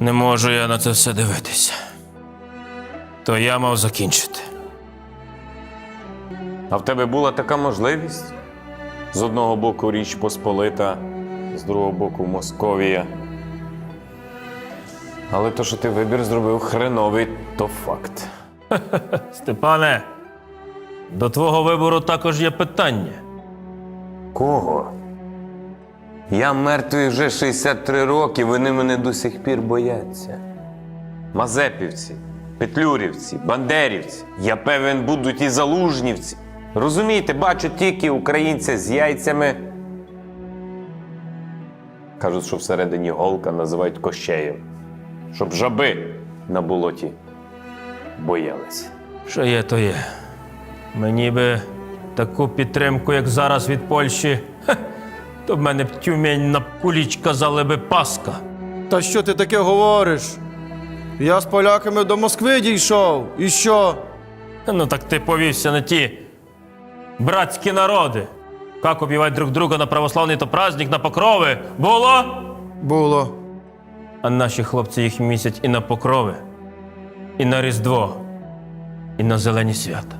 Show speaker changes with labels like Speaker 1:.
Speaker 1: Не можу я на це все дивитися. То я мав закінчити.
Speaker 2: А в тебе була така можливість? З одного боку Річ Посполита, з другого боку Московія. Але то, що ти вибір зробив хреновий, то факт.
Speaker 1: Степане, до твого вибору також є питання.
Speaker 2: Кого? Я мертвий вже 63 роки, вони мене до сих пір бояться. Мазепівці, петлюрівці, бандерівці. Я певен, будуть і залужнівці. Розумієте, бачу тільки українця з яйцями. Кажуть, що всередині голка називають кощеєм. Щоб жаби на болоті боялися.
Speaker 1: Що є, то є. Мені би таку підтримку, як зараз від Польщі, то в мене б тюмень на куліч казали би Паска.
Speaker 3: Та що ти таке говориш? Я з поляками до Москви дійшов. І що?
Speaker 1: Ну так ти повівся на ті братські народи. Как убивать друг друга на православний то праздник, на покрови. Було?
Speaker 3: Було.
Speaker 1: А наші хлопці їх місять і на покрови, і на Різдво, і на зелені свята.